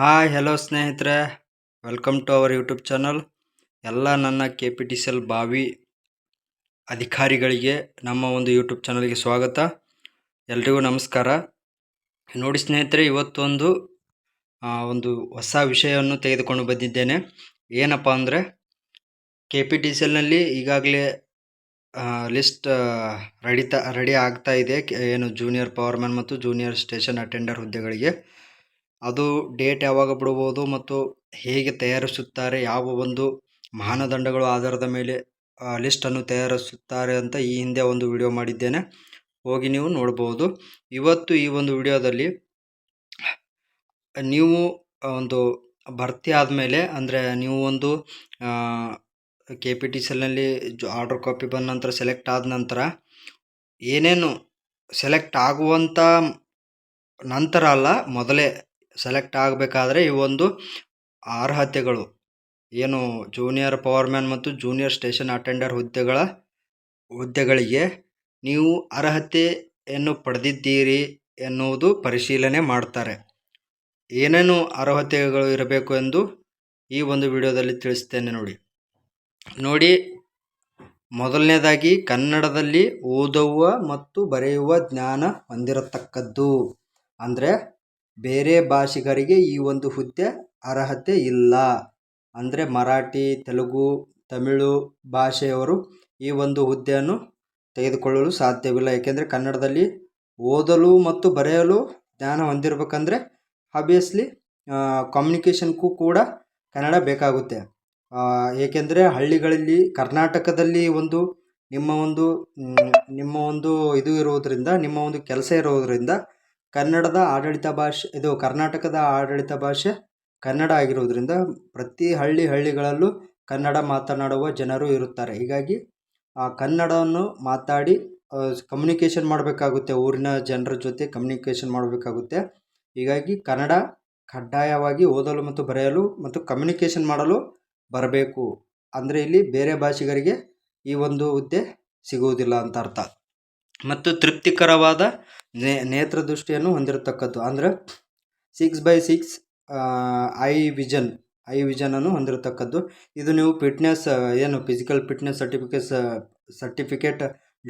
Hi hello ಸ್ನೇಹಿತರೆ. Welcome to our YouTube channel ಎಲ್ಲ ನನ್ನ K P T C L ಬಾವಿ ಅಧಿಕಾರಿಗಳಿಗೆ ನಮ್ಮ ಒಂದು ಯೂಟ್ಯೂಬ್ ಚಾನಲ್ಗೆ ಸ್ವಾಗತ. ಎಲ್ರಿಗೂ ನಮಸ್ಕಾರ. ನೋಡಿ ಸ್ನೇಹಿತರೆ, ಇವತ್ತೊಂದು ಒಂದು ಹೊಸ ವಿಷಯವನ್ನು ತೆಗೆದುಕೊಂಡು ಬಂದಿದ್ದೇನೆ. ಏನಪ್ಪ ಅಂದರೆ ಕೆ ಪಿ ಟಿ ಸಿ ಎಲ್ನಲ್ಲಿ ಈಗಾಗಲೇ ಲಿಸ್ಟ್ ರೆಡಿತಾ ರೆಡಿ ಆಗ್ತಾ ಇದೆ. ಏನು ಜೂನಿಯರ್ ಪವರ್ಮ್ಯಾನ್ ಮತ್ತು ಜೂನಿಯರ್ ಸ್ಟೇಷನ್ ಅಟೆಂಡರ್ ಹುದ್ದೆಗಳಿಗೆ. ಅದು ಡೇಟ್ ಯಾವಾಗ ಬಿಡಬಹುದು ಮತ್ತು ಹೇಗೆ ತಯಾರಿಸುತ್ತಾರೆ, ಯಾವ ಒಂದು ಮಾನದಂಡಗಳ ಆಧಾರದ ಮೇಲೆ ಲಿಸ್ಟನ್ನು ತಯಾರಿಸುತ್ತಾರೆ ಅಂತ ಈ ಹಿಂದೆ ಒಂದು ವಿಡಿಯೋ ಮಾಡಿದ್ದೇನೆ. ಹೋಗಿ ನೀವು ನೋಡ್ಬೋದು. ಇವತ್ತು ಈ ಒಂದು ವಿಡಿಯೋದಲ್ಲಿ ನೀವು ಒಂದು ಭರ್ತಿ ಆದಮೇಲೆ ಅಂದರೆ ನೀವು ಒಂದು ಕೆ ಪಿ ಟಿ ಸೆಲ್ನಲ್ಲಿ ಆರ್ಡರ್ ಕಾಪಿ ಬಂದ ನಂತರ ಸೆಲೆಕ್ಟ್ ಆದ ನಂತರ ಏನೇನು ಸೆಲೆಕ್ಟ್ ಆಗುವಂಥ ನಂತರ ಅಲ್ಲ, ಮೊದಲೇ ಸೆಲೆಕ್ಟ್ ಆಗಬೇಕಾದ್ರೆ ಈ ಒಂದು ಅರ್ಹತೆಗಳು, ಏನು ಜೂನಿಯರ್ ಪವರ್ಮ್ಯಾನ್ ಮತ್ತು ಜೂನಿಯರ್ ಸ್ಟೇಷನ್ ಅಟೆಂಡರ್ ಹುದ್ದೆಗಳ, ಹುದ್ದೆಗಳಿಗೆ ನೀವು ಅರ್ಹತೆಯನ್ನು ಪಡೆದಿದ್ದೀರಿ ಎನ್ನುವುದು ಪರಿಶೀಲನೆ ಮಾಡ್ತಾರೆ. ಏನೇನು ಅರ್ಹತೆಗಳು ಇರಬೇಕು ಎಂದು ಈ ಒಂದು ವಿಡಿಯೋದಲ್ಲಿ ತಿಳಿಸ್ತೇನೆ ನೋಡಿ. ನೋಡಿ, ಮೊದಲನೇದಾಗಿ ಕನ್ನಡದಲ್ಲಿ ಓದುವ ಮತ್ತು ಬರೆಯುವ ಜ್ಞಾನ ಹೊಂದಿರತಕ್ಕದ್ದು. ಅಂದರೆ ಬೇರೆ ಭಾಷಿಗರಿಗೆ ಈ ಒಂದು ಹುದ್ದೆ ಅರ್ಹತೆ ಇಲ್ಲ. ಅಂದರೆ ಮರಾಠಿ, ತೆಲುಗು, ತಮಿಳು ಭಾಷೆಯವರು ಈ ಒಂದು ಹುದ್ದೆಯನ್ನು ತೆಗೆದುಕೊಳ್ಳಲು ಸಾಧ್ಯವಿಲ್ಲ. ಏಕೆಂದರೆ ಕನ್ನಡದಲ್ಲಿ ಓದಲು ಮತ್ತು ಬರೆಯಲು ಜ್ಞಾನ ಹೊಂದಿರಬೇಕಂದ್ರೆ ಆಬ್ವಿಯಸ್ಲಿ ಕಮ್ಯುನಿಕೇಷನ್ಗೂ ಕೂಡ ಕನ್ನಡ ಬೇಕಾಗುತ್ತೆ. ಏಕೆಂದರೆ ಹಳ್ಳಿಗಳಲ್ಲಿ, ಕರ್ನಾಟಕದಲ್ಲಿ ಒಂದು ನಿಮ್ಮ ಒಂದು ನಿಮ್ಮ ಒಂದು ಇದು ಇರುವುದರಿಂದ, ನಿಮ್ಮ ಒಂದು ಕೆಲಸ ಇರುವುದರಿಂದ ಕನ್ನಡದ ಆಡಳಿತ ಭಾಷೆ, ಇದು ಕರ್ನಾಟಕದ ಆಡಳಿತ ಭಾಷೆ, ಕನ್ನಡ ಆಗಿರುವುದರಿಂದ ಪ್ರತಿ ಹಳ್ಳಿ ಹಳ್ಳಿಗಳಲ್ಲೂ ಕನ್ನಡ ಮಾತನಾಡುವ ಜನರು ಇರುತ್ತಾರೆ. ಹೀಗಾಗಿ ಆ ಕನ್ನಡವನ್ನು ಮಾತಾಡಿ ಕಮ್ಯುನಿಕೇಷನ್ ಮಾಡಬೇಕಾಗುತ್ತೆ, ಊರಿನ ಜನರ ಜೊತೆ ಕಮ್ಯುನಿಕೇಷನ್ ಮಾಡಬೇಕಾಗುತ್ತೆ. ಹೀಗಾಗಿ ಕನ್ನಡ ಕಡ್ಡಾಯವಾಗಿ ಓದಲು ಮತ್ತು ಬರೆಯಲು ಮತ್ತು ಕಮ್ಯುನಿಕೇಷನ್ ಮಾಡಲು ಬರಬೇಕು. ಅಂದರೆ ಇಲ್ಲಿ ಬೇರೆ ಭಾಷಿಗರಿಗೆ ಈ ಒಂದು ಹುದ್ದೆ ಸಿಗುವುದಿಲ್ಲ ಅಂತ ಅರ್ಥ. ಮತ್ತು ತೃಪ್ತಿಕರವಾದ ನೇ ನೇತ್ರದೃಷ್ಟಿಯನ್ನು ಹೊಂದಿರತಕ್ಕದ್ದು. ಅಂದರೆ six by six eye vision eye ವಿಷನನ್ನು ಹೊಂದಿರತಕ್ಕದ್ದು. ಇದು ನೀವು ಫಿಟ್ನೆಸ್ ಏನು physical fitness certificates certificate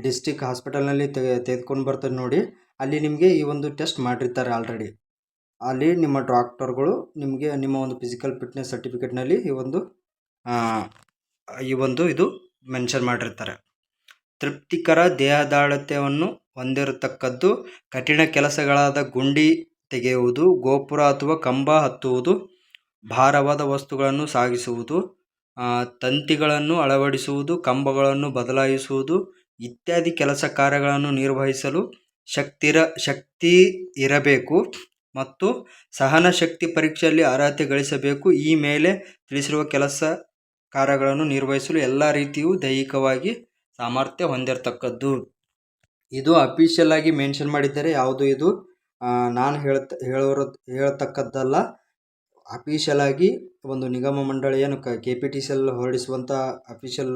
district ಹಾಸ್ಪಿಟಲ್ನಲ್ಲಿ ತೆಗೆ ತೆಗೆದುಕೊಂಡು ಬರ್ತದೆ ನೋಡಿ. ಅಲ್ಲಿ ನಿಮಗೆ ಈ ಒಂದು ಟೆಸ್ಟ್ ಮಾಡಿರ್ತಾರೆ ಆಲ್ರೆಡಿ ಅಲ್ಲಿ ನಿಮ್ಮ ಡಾಕ್ಟರ್ಗಳು ನಿಮಗೆ, ನಿಮ್ಮ ಒಂದು ಫಿಸಿಕಲ್ ಫಿಟ್ನೆಸ್ ಸರ್ಟಿಫಿಕೇಟ್ನಲ್ಲಿ ಈ ಒಂದು ಈ ಒಂದು ಇದು ಮೆನ್ಷನ್ ಮಾಡಿರ್ತಾರೆ. ತೃಪ್ತಿಕರ ದೇಹದಾಢ್ಯವನ್ನು ಹೊಂದಿರತಕ್ಕದ್ದು ಕಠಿಣ ಕೆಲಸಗಳಾದ ಗುಂಡಿ ತೆಗೆಯುವುದು, ಗೋಪುರ ಅಥವಾ ಕಂಬ ಹತ್ತುವುದು, ಭಾರವಾದ ವಸ್ತುಗಳನ್ನು ಸಾಗಿಸುವುದು ತಂತಿಗಳನ್ನು ಅಳವಡಿಸುವುದು, ಕಂಬಗಳನ್ನು ಬದಲಾಯಿಸುವುದು ಇತ್ಯಾದಿ ಕೆಲಸ ಕಾರ್ಯಗಳನ್ನು ನಿರ್ವಹಿಸಲು ಶಕ್ತಿರ, ಶಕ್ತಿ ಇರಬೇಕು ಮತ್ತು ಸಹನ ಶಕ್ತಿ ಪರೀಕ್ಷೆಯಲ್ಲಿ ಅರ್ಹತೆ ಗಳಿಸಬೇಕು. ಈ ಮೇಲೆ ತಿಳಿಸಿರುವ ಕೆಲಸ ಕಾರ್ಯಗಳನ್ನು ನಿರ್ವಹಿಸಲು ಎಲ್ಲ ರೀತಿಯೂ ದೈಹಿಕವಾಗಿ ಸಾಮರ್ಥ್ಯ ಹೊಂದಿರತಕ್ಕದ್ದು. ಇದು ಅಫಿಷಿಯಲ್ ಆಗಿ ಮೆನ್ಷನ್ ಮಾಡಿದ್ದಾರೆ. ಯಾವುದು ಇದು? ನಾನು ಹೇಳ್ತ, ಹೇಳೋರ ಹೇಳ್ತಕ್ಕದ್ದಲ್ಲ. ಅಫಿಷಿಯಲ್ ಆಗಿ ಒಂದು ನಿಗಮ ಮಂಡಳಿ ಏನು ಕ ಪಿ ಟಿ ಸಿ ಹೊರಡಿಸುವಂಥ ಅಫಿಷಿಯಲ್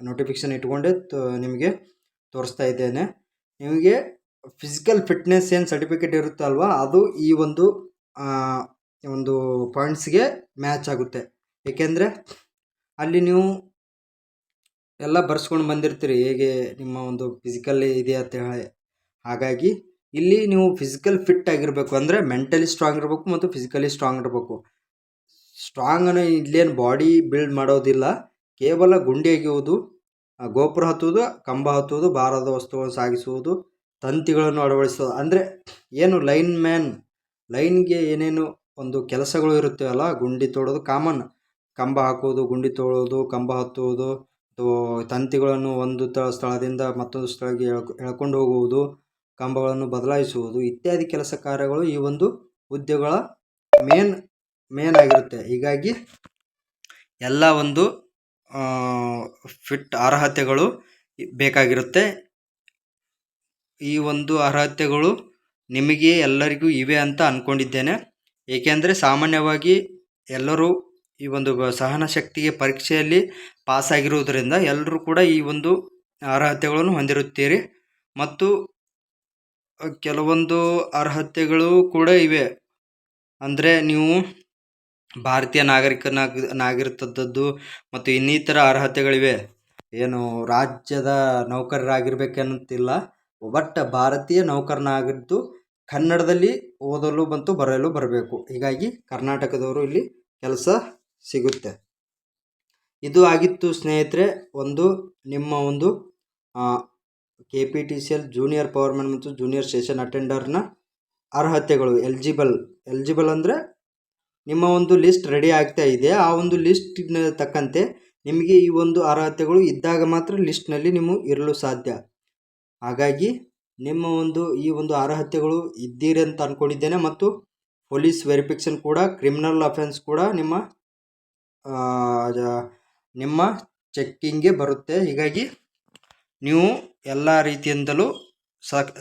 ನೋಟಿಫಿಕೇಶನ್ ಇಟ್ಕೊಂಡೇ ನಿಮಗೆ ತೋರಿಸ್ತಾ ಇದ್ದೇನೆ. ನಿಮಗೆ ಫಿಸಿಕಲ್ ಫಿಟ್ನೆಸ್ ಏನು ಸರ್ಟಿಫಿಕೇಟ್ ಇರುತ್ತಲ್ವ ಅದು ಈ ಒಂದು ಒಂದು ಪಾಯಿಂಟ್ಸ್ಗೆ ಮ್ಯಾಚ್ ಆಗುತ್ತೆ. ಏಕೆಂದರೆ ಅಲ್ಲಿ ನೀವು ಎಲ್ಲ ಬರ್ಸ್ಕೊಂಡು ಬಂದಿರ್ತೀರಿ, ಹೇಗೆ ನಿಮ್ಮ ಒಂದು ಫಿಸಿಕಲ್ಲಿ ಇದೆ ಅಂತ ಹೇಳಿ. ಹಾಗಾಗಿ ಇಲ್ಲಿ ನೀವು ಫಿಸಿಕಲ್ ಫಿಟ್ ಆಗಿರಬೇಕು ಅಂದರೆ ಮೆಂಟಲಿ ಸ್ಟ್ರಾಂಗ್ ಇರಬೇಕು ಮತ್ತು ಫಿಸಿಕಲಿ ಸ್ಟ್ರಾಂಗ್ ಇರಬೇಕು. ಸ್ಟ್ರಾಂಗ್ ಅನ್ನೋ ಇಲ್ಲೇನು ಬಾಡಿ ಬಿಲ್ಡ್ ಮಾಡೋದಿಲ್ಲ. ಕೇವಲ ಗುಂಡಿ ಅಗೆಯುವುದು ಗೋಪುರ ಹತ್ತುವುದು, ಕಂಬ ಹತ್ತುವುದು, ಭಾರದ ವಸ್ತುಗಳನ್ನು ಸಾಗಿಸುವುದು, ತಂತಿಗಳನ್ನು ಅಳವಡಿಸೋದು ಅಂದರೆ ಏನು ಲೈನ್ ಮ್ಯಾನ್ ಲೈನ್ಗೆ ಏನೇನು ಒಂದು ಕೆಲಸಗಳು ಇರುತ್ತವಲ್ಲ, ಗುಂಡಿ ತೋಡೋದು ಕಾಮನ್ ಕಂಬ ಹಾಕುವುದು, ಗುಂಡಿ ತೋಡೋದು ಕಂಬ ಹತ್ತುವುದು ತಂತಿಗಳನ್ನು ಒಂದು ಸ್ಥಳದಿಂದ ಮತ್ತೊಂದು ಸ್ಥಳಕ್ಕೆ ಎಳ್ಕೊ, ಎಳ್ಕೊಂಡು ಹೋಗುವುದು, ಕಂಬಗಳನ್ನು ಬದಲಾಯಿಸುವುದು ಇತ್ಯಾದಿ ಕೆಲಸ ಕಾರ್ಯಗಳು ಈ ಒಂದು ಉದ್ಯೋಗಗಳ ಮೇನ್ ಮೇನ್ ಆಗಿರುತ್ತೆ. ಹೀಗಾಗಿ ಎಲ್ಲ ಒಂದು ಫಿಟ್ ಅರ್ಹತೆಗಳು ಬೇಕಾಗಿರುತ್ತೆ. ಈ ಒಂದು ಅರ್ಹತೆಗಳು ನಿಮಗೆ ಎಲ್ಲರಿಗೂ ಇವೆ ಅಂತ ಅಂದ್ಕೊಂಡಿದ್ದೇನೆ ಏಕೆಂದರೆ ಸಾಮಾನ್ಯವಾಗಿ ಎಲ್ಲರೂ ಈ ಒಂದು ಸಹನ ಶಕ್ತಿಗೆ ಪರೀಕ್ಷೆಯಲ್ಲಿ ಪಾಸಾಗಿರುವುದರಿಂದ ಎಲ್ಲರೂ ಕೂಡ ಈ ಒಂದು ಅರ್ಹತೆಗಳನ್ನು ಹೊಂದಿರುತ್ತೀರಿ. ಮತ್ತು ಕೆಲವೊಂದು ಅರ್ಹತೆಗಳು ಕೂಡ ಇವೆ. ಅಂದರೆ ನೀವು ಭಾರತೀಯ ನಾಗರಿಕನಾಗ ನಾಗರಿಕದದ್ದು ಮತ್ತು ಇನ್ನಿತರ ಅರ್ಹತೆಗಳಿವೆ. ಏನು ರಾಜ್ಯದ ನೌಕರರಾಗಿರ್ಬೇಕೆನ್ನುತ್ತಿಲ್ಲ ಬಟ್ ಭಾರತೀಯ ನೌಕರನಾಗಿದ್ದು ಕನ್ನಡದಲ್ಲಿ ಓದಲು ಮತ್ತು ಬರೆಯಲು ಬರಬೇಕು. ಹೀಗಾಗಿ ಕರ್ನಾಟಕದವರು ಇಲ್ಲಿ ಕೆಲಸ ಸಿಗುತ್ತೆ. ಇದು ಆಗಿತ್ತು ಸ್ನೇಹಿತರೆ, ಒಂದು ನಿಮ್ಮ ಒಂದು K P T C L junior powermen ಮತ್ತು ಜೂನಿಯರ್ ಸೆಷನ್ ಅಟೆಂಡರ್ನ ಅರ್ಹತೆಗಳು ಎಲ್ಜಿಬಲ್ ಎಲ್ಜಿಬಲ್ ಅಂದರೆ ನಿಮ್ಮ ಒಂದು ಲಿಸ್ಟ್ ರೆಡಿ ಆಗ್ತಾ ಇದೆ. ಆ ಒಂದು ಲಿಸ್ಟಿನ ತಕ್ಕಂತೆ ನಿಮಗೆ ಈ ಒಂದು ಅರ್ಹತೆಗಳು ಇದ್ದಾಗ ಮಾತ್ರ ಲಿಸ್ಟ್ನಲ್ಲಿ ನೀವು ಇರಲು ಸಾಧ್ಯ. ಹಾಗಾಗಿ ನಿಮ್ಮ ಒಂದು ಈ ಒಂದು ಅರ್ಹತೆಗಳು ಇದ್ದೀರಿ ಅಂತ ಅಂದ್ಕೊಂಡಿದ್ದೇನೆ ಮತ್ತು ಪೊಲೀಸ್ ವೆರಿಫಿಕೇಷನ್ ಕೂಡ ಕ್ರಿಮಿನಲ್ ಅಫೆನ್ಸ್ ಕೂಡ ನಿಮ್ಮ ನಿಮ್ಮ ಚೆಕ್ಕಿಂಗ್ಗೆ ಬರುತ್ತೆ. ಹೀಗಾಗಿ ನೀವು ಎಲ್ಲ ರೀತಿಯಿಂದಲೂ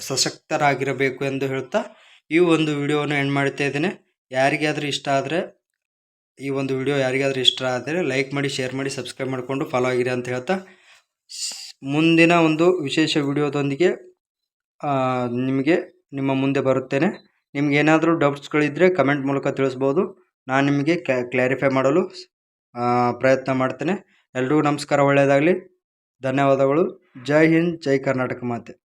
ಸಶಕ್ತರಾಗಿರಬೇಕು ಎಂದು ಹೇಳ್ತಾ ಈ ಒಂದು ವಿಡಿಯೋವನ್ನು ಎಂಡ್ ಮಾಡ್ತಾ ಇದ್ದೇನೆ. ಯಾರಿಗಾದರೂ ಇಷ್ಟ ಆದರೆ ಈ ಒಂದು ವಿಡಿಯೋ ಯಾರಿಗಾದರೂ ಇಷ್ಟ ಆದರೆ ಲೈಕ್ ಮಾಡಿ ಶೇರ್ ಮಾಡಿ ಸಬ್ಸ್ಕ್ರೈಬ್ ಮಾಡಿಕೊಂಡು ಫಾಲೋ ಆಗಿರಿ ಅಂತ ಹೇಳ್ತಾ ಮುಂದಿನ ಒಂದು ವಿಶೇಷ ವಿಡಿಯೋದೊಂದಿಗೆ ನಿಮಗೆ ನಿಮ್ಮ ಮುಂದೆ ಬರುತ್ತೇನೆ. ನಿಮ್ಗೆ ಏನಾದರೂ ಡೌಟ್ಸ್ಗಳಿದ್ದರೆ ಕಮೆಂಟ್ ಮೂಲಕ ತಿಳಿಸ್ಬೋದು. ನಾನು ನಿಮಗೆ ಕ್ಲಾರಿಫೈ ಮಾಡಲು ಪ್ರಯತ್ನ ಮಾಡ್ತೇನೆ. ಎಲ್ರಿಗೂ ನಮಸ್ಕಾರ ಒಳ್ಳೆಯದಾಗಲಿ. ಧನ್ಯವಾದಗಳು. ಜೈ ಹಿಂದ್ ಜೈ ಕರ್ನಾಟಕ ಮಾತೆ.